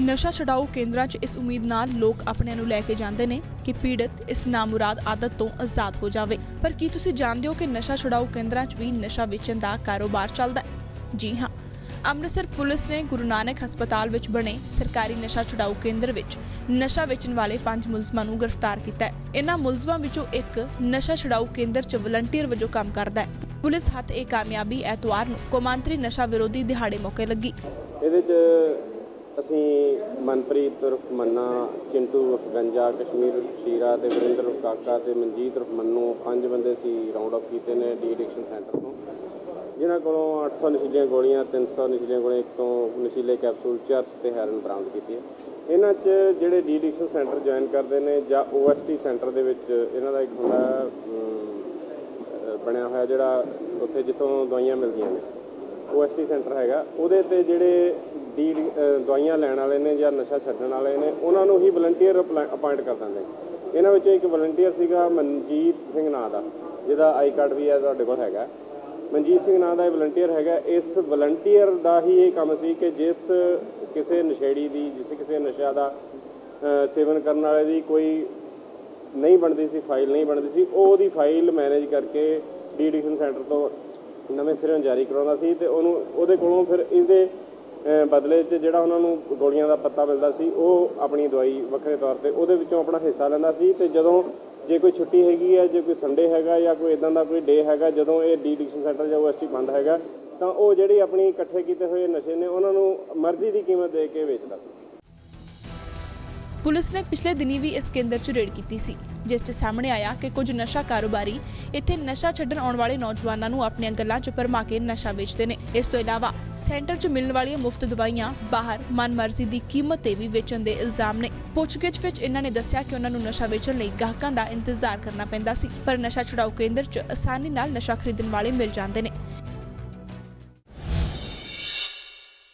ਨਸ਼ਾ ਛਡਾਊ ਕੇਂਦਰਾਂ 'ਚ ਇਸ ਉਮੀਦ ਨਾਲ ਲੋਕ ਆਪਣਿਆਂ ਨੂੰ ਲੈ ਕੇ ਜਾਂਦੇ ਨੇ ਕਿ ਪੀੜਤ ਇਸ ਨਾਮੁਰਾਦ ਆਦਤ ਤੋਂ ਆਜ਼ਾਦ ਹੋ ਜਾਵੇ। ਪਰ ਕੀ ਤੁਸੀਂ ਜਾਣਦੇ ਹੋ ਕਿ ਨਸ਼ਾ ਛਡਾਊ ਕੇਂਦਰਾਂ 'ਚ ਵੀ ਨਸ਼ਾ ਵੇਚਣ ਦਾ ਕਾਰੋਬਾਰ ਚੱਲਦਾ ਹੈ? ਜੀ ਹਾਂ। ਅੰਮ੍ਰਿਤਸਰ ਪੁਲਿਸ ਨੇ ਗੁਰੂ ਨਾਨਕ ਹਸਪਤਾਲ ਵਿੱਚ ਬਣੇ ਸਰਕਾਰੀ ਨਸ਼ਾ ਛੁਡਾਊ ਕੇਂਦਰ ਵਿੱਚ ਨਸ਼ਾ ਵੇਚਣ ਵਾਲੇ ਪੰਜ ਮੁਲਜ਼ਮਾਂ ਨੂੰ ਗ੍ਰਿਫਤਾਰ ਕੀਤਾ ਹੈ। ਇਹਨਾਂ ਮੁਲਜ਼ਮਾਂ ਵਿੱਚੋਂ ਇੱਕ ਨਸ਼ਾ ਛੁਡਾਊ ਕੇਂਦਰ 'ਚ ਵਲੰਟੀਅਰ ਵਜੋਂ ਕੰਮ ਕਰਦਾ ਹੈ। ਪੁਲਿਸ ਹੱਥ ਇਹ ਕਾਮਯਾਬੀ ਐਤਵਾਰ ਨੂੰ ਕੌਮਾਂਤਰੀ ਨਸ਼ਾ ਵਿਰੋਧੀ ਦਿਹਾੜੇ ਮੌਕੇ ਲੱਗੀ। ਇਹਦੇ 'ਚ ਮਨਪ੍ਰੀਤ ਉਰਫ ਮੰਨਾ ਚਿੰਟੂ ਉਰਫ ਗੰਜਾ ਕਸ਼ਮੀਰ ਉਰਫ ਸ਼ੀਰਾ ਤੇ ਵਰਿੰਦਰ ਉਰਫ ਕਾਕਾ ਤੇ ਮਨਜੀਤ ਉਰਫ ਮੰਨੂ ਪੰਜ ਬੰਦੇ ਸੀ ਰਾਉਂਡ ਅਪ ਕੀਤੇ ਨੇ ਡੀ ਐਡਿਕਸ਼ਨ ਸੈਂਟਰ ਤੋਂ। ਜਿਨ੍ਹਾਂ ਕੋਲੋਂ 800 ਨਸ਼ੀਲੀਆਂ ਗੋਲੀਆਂ 300 ਨਸ਼ੀਲੀਆਂ ਗੋਲੀਆਂ, ਇੱਕ ਤੋਂ ਨਸ਼ੀਲੇ ਕੈਪਸੂਲ ਚਰਸ ਤੇ ਹੈਰਨ ਬਰਾਮਦ ਕੀਤੀ ਹੈ ਇਹਨਾਂ 'ਚ ਜਿਹੜੇ ਡੀ ਐਡਿਕਸ਼ਨ ਸੈਂਟਰ ਜੁਆਇਨ ਕਰਦੇ ਨੇ ਜਾਂ ਓਐਸਟੀ ਸੈਂਟਰ ਦੇ ਵਿੱਚ ਇਹਨਾਂ ਦਾ ਇੱਕ ਹੁੰਦਾ ਬਣਿਆ ਹੋਇਆ ਜਿਹੜਾ ਉੱਥੇ ਜਿੱਥੋਂ ਦਵਾਈਆਂ ਮਿਲਦੀਆਂ ਨੇ। ਓਐਸਟੀ ਸੈਂਟਰ ਹੈਗਾ। ਉਹਦੇ ਤੇ ਜਿਹੜੇ ਡੀ ਅਹ, ਦਵਾਈਆਂ ਲੈਣ ਵਾਲੇ ਨੇ ਜਾਂ ਨਸ਼ਾ ਛੱਡਣ ਵਾਲੇ ਨੇ, ਉਹਨਾਂ ਨੂੰ ਹੀ ਵਲੰਟੀਅਰ ਅਪਾਇੰਟ ਕਰ ਦਿੰਦੇ। ਇਹਨਾਂ ਵਿੱਚੋਂ ਇੱਕ ਵਲੰਟੀਅਰ ਸੀਗਾ ਮਨਜੀਤ ਸਿੰਘ ਨਾਂ ਦਾ, ਜਿਹਦਾ ਆਈ ਕਾਰਡ ਵੀ ਹੈ ਤੁਹਾਡੇ ਕੋਲ ਹੈਗਾ। ਮਨਜੀਤ ਸਿੰਘ ਨਾਂ ਦਾ ਇਹ ਵਲੰਟੀਅਰ ਹੈਗਾ। ਇਸ ਵਲੰਟੀਅਰ ਦਾ ਹੀ ਇਹ ਕੰਮ ਸੀ ਕਿ ਜਿਸ ਕਿਸੇ ਨਸ਼ੇੜੀ ਦੀ, ਜਿਸ ਕਿਸੇ ਨਸ਼ਾ ਦਾ ਸੇਵਨ ਕਰਨ ਵਾਲੇ ਦੀ ਕੋਈ ਨਹੀਂ ਬਣਦੀ ਸੀ ਫਾਈਲ ਨਹੀਂ ਬਣਦੀ ਸੀ ਉਹ ਉਹਦੀ ਫਾਈਲ ਮੈਨੇਜ ਕਰਕੇ ਡੀ ਐਡਿਕਸ਼ਨ ਸੈਂਟਰ ਤੋਂ ਨਵੇਂ ਸਿਰੋਂ ਜਾਰੀ ਕਰਾਉਂਦਾ ਸੀ ਤੇ ਉਹਨੂੰ, ਉਹਦੇ ਕੋਲੋਂ ਫਿਰ ਇਹਦੇ ਬਦਲੇ 'ਚ ਜਿਹੜਾ ਉਹਨਾਂ ਨੂੰ ਗੋਲੀਆਂ ਦਾ ਪੱਤਾ ਮਿਲਦਾ ਸੀ, ਉਹ ਆਪਣੀ ਦਵਾਈ ਵੱਖਰੇ ਤੌਰ ਤੇ ਉਹਦੇ ਵਿੱਚੋਂ ਆਪਣਾ ਹਿੱਸਾ ਲੈਂਦਾ ਸੀ ਤੇ ਜਦੋਂ ਜੇ ਕੋਈ ਛੁੱਟੀ ਹੈਗੀ ਹੈ ਜੇ ਕੋਈ ਸੰਡੇ ਹੈਗਾ ਜਾਂ ਕੋਈ ਇਦਾਂ ਦਾ ਕੋਈ ਡੇ ਹੈਗਾ, ਜਦੋਂ ਇਹ ਡੀ ਐਡਿਕਸ਼ਨ ਸੈਂਟਰ ਜਾਂ ਓਐਸਟੀ ਬੰਦ ਹੈਗਾ, ਤਾਂ ਉਹ ਜਿਹੜੀ ਆਪਣੀ ਇਕੱਠੇ ਕੀਤੇ ਹੋਏ ਨਸ਼ੇ ਨੇ, ਉਹਨਾਂ ਨੂੰ ਮਰਜ਼ੀ ਦੀ ਕੀਮਤ ਦੇ ਕੇ ਵੇਚਦਾ ਸੀ। ਪੁਲਿਸ ਨੇ ਪਿਛਲੇ ਦਿਨੀ ਵੀ ਇਸ ਕੇਂਦਰ 'ਚ ਰੇਡ ਕੀਤੀ ਸੀ, ਜਿਸ 'ਚ ਸਾਹਮਣੇ ਆਇਆ ਕਿ ਕੁਝ ਨਸ਼ਾ ਕਾਰੋਬਾਰੀ ਇੱਥੇ ਨਸ਼ਾ ਛੱਡਣ ਆਉਣ ਵਾਲੇ ਨੌਜਵਾਨਾਂ ਨੂੰ ਆਪਣੀਆਂ ਗੱਲਾਂ 'ਚ ਭਰਮਾ ਕੇ ਨਸ਼ਾ ਵੇਚਦੇ ਨੇ। ਇਸ ਤੋਂ ਇਲਾਵਾ ਸੈਂਟਰ 'ਚ ਮਿਲਣ ਵਾਲੀਆਂ ਮੁਫਤ ਦਵਾਈਆਂ ਬਾਹਰ ਮਨਮਰਜ਼ੀ ਦੀ ਕੀਮਤ ਤੇ ਵੀ ਵੇਚਣ ਦੇ ਇਲਜ਼ਾਮ ਨੇ। ਪੁੱਛਗਿੱਛ ਵਿੱਚ ਇਹਨਾਂ ਨੇ ਦੱਸਿਆ ਕਿ ਉਹਨਾਂ ਨੂੰ ਨਸ਼ਾ ਵੇਚਣ ਲਈ ਗਾਹਕਾਂ ਦਾ ਇੰਤਜ਼ਾਰ ਕਰਨਾ ਪੈਂਦਾ ਸੀ, ਪਰ ਨਸ਼ਾ ਛੁਡਾਊ ਕੇਂਦਰ 'ਚ ਆਸਾਨੀ ਨਾਲ ਨਸ਼ਾ ਖਰੀਦਣ ਵਾਲੇ ਮਿਲ ਜਾਂਦੇ ਨੇ।